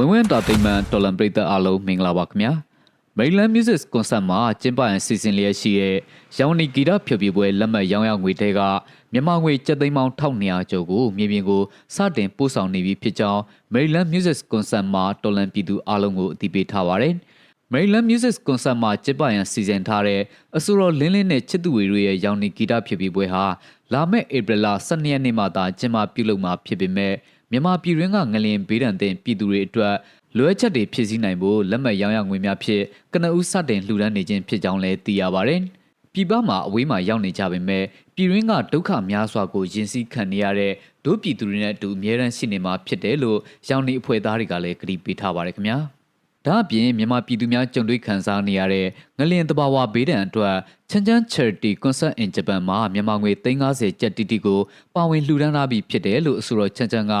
ဝင်ဝင်တာတိမ်မန်တော်လန်ပရိသတ်အားလုံးမင်္ဂလာပါခင်ဗျာ Maryland Music Concert မှာကျင်းပရန်စီစဉ်လျက်ရှိတဲ့ရောင်နီဂီတဖြိုပြပွဲလက်မှတ်ရောင်းရငွေတဲကမြန်မာငွေကျပ်သိန်းပေါင်း1200ကျော်ကိုမြေပြင်ကိုစတင်ပို့ဆောင်နေပြီဖြစ်ကြောင်း Maryland Music Concert မှာတော်လန်ပြည်သူအားလုံးကိုအသိပေးထားပါတယ်။ Maryland Music Concert မှာကျင်းပရန်စီစဉ်ထားတဲ့အဆိုတော်လင်းလင်းနဲ့ချစ်သူဝေတို့ရဲ့ရောင်နီဂီတဖြိုပြပွဲဟာလာမယ့်ဧပြီလ12ရက်နေ့မှသာကျင်းပပြုလုပ်မှာဖြစ်ပေမဲ့ မြန်မာပြည်တွင်းကငလျင်ဘေးဒဏ်သင့်ပြည်သူတွေအတွက်လိုအပ်ချက်တွေဖြည့်ဆည်းနိုင်ဖို့လက်မှတ်ရောင်းရငွေများဖြင့်ကနဦးစတင်လှူဒန်းနေခြင်းဖြစ်ကြောင်းလည်းသိရပါတယ်။ပြည်ပမှာအဝေးမှာရောက်နေကြပေမဲ့ပြည်တွင်းကဒုက္ခများစွာကိုရင်စည်းခံနေရတဲ့ဒုပြည်သူတွေနဲ့အတူအမြဲတမ်းရှိနေမှာဖြစ်တယ်လို့ရောင်နေအဖွဲ့သားတွေကလည်းကတိပေးထားပါတယ်ခင်ဗျာ။ ဒါအပြင်မြန်မာပြည်သူများကြုံတွေ့ခံစားနေရတဲ့ငလျင်တဘာဝဘေးဒဏ်အတွက်ချမ်းချမ်း Charity Concert in Japan မှာမြန်မာငွေ350ကျပ်တီတီကိုပါဝင်လှူဒန်းထားပြီးဖြစ်တယ်လို့အဆိုတော်ချမ်းချမ်းက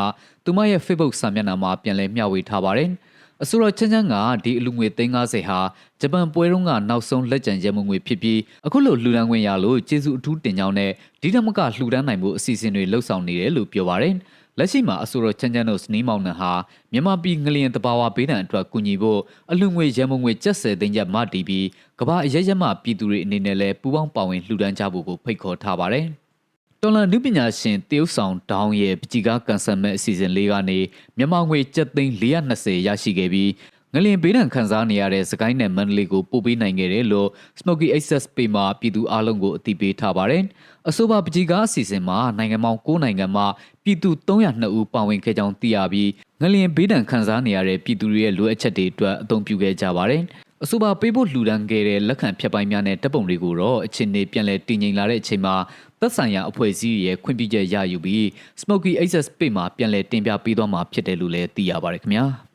သူမရဲ့ Facebook စာမျက်နှာမှာပြန်လည်မျှဝေထားပါတယ်။အဆိုတော်ချမ်းချမ်းကဒီအလူငွေ350ဟာဂျပန်ပွဲတုန်းကနောက်ဆုံးလက်ကျန်ရဲမှုငွေဖြစ်ပြီးအခုလိုလှူဒန်းခွင့်ရလို့ကျေးဇူးအထူးတင်ကြောင်းနဲ့ဒီတမကလှူဒန်းနိုင်မှုအစီအစဉ်တွေလှုပ်ဆောင်နေတယ်လို့ပြောပါတယ်။ လက်ရှိမှာအဆိုတော်ချမ်းချမ်းတို့စနီးမောင်နှံဟာမြန်မာပြည်ငလျင်တဘာဝဘေးဒဏ်အတွက်ကူညီဖို့အလူငွေရဲမငွေကျပ်ဆယ်သိန်းကျပ်မတီးပြီးကမ္ဘာအရရက်မှပြည်သူတွေအနေနဲ့လည်းပူးပေါင်းပါဝင်လှူဒန်းကြဖို့ကိုဖိတ်ခေါ်ထားပါတယ်။တော်လန်နုပညာရှင်တရုတ်ဆောင်ဒေါင်းရဲ့ပကြီကားကန်ဆယ်မဲ့အစီအစဉ်လေးကနေမြန်မာငွေကျပ်သိန်း420ရရှိခဲ့ပြီး ငလင်ဘေးဒဏ်ခံစားနေရတဲ့စကိုင်းနယ်မန္တလေးကိုပို့ပေးနိုင်ခဲ့တယ်လို့ Smoky Access Pay မှာပြည်သူအလုံးကိုအသိပေးထားပါတယ်။အဆိုပါပကြီကားအစီအစဉ်မှာနိုင်ငံပေါင်း9နိုင်ငံမှပြည်သူ302ဦးပါဝင်ခဲ့ကြောင်းသိရပြီးငလင်ဘေးဒဏ်ခံစားနေရတဲ့ပြည်သူတွေရဲ့လိုအပ်ချက်တွေအတွက်အသုံးပြုခဲ့ကြပါတယ်။အဆိုပါပေးဖို့လှူဒန်းခဲ့တဲ့လက်ခံဖြတ်ပိုင်းများနဲ့တပ်ပုံတွေကိုတော့အချင်းနေပြန်လည်တည်ငြိမ်လာတဲ့အချိန်မှာသက်ဆိုင်ရာအဖွဲ့အစည်းရဲ့ခွင့်ပြုချက်ရယူပြီး Smoky Access Pay မှာပြန်လည်တင်ပြပေးသွားမှာဖြစ်တယ်လို့လည်းသိရပါတယ်ခင်ဗျာ။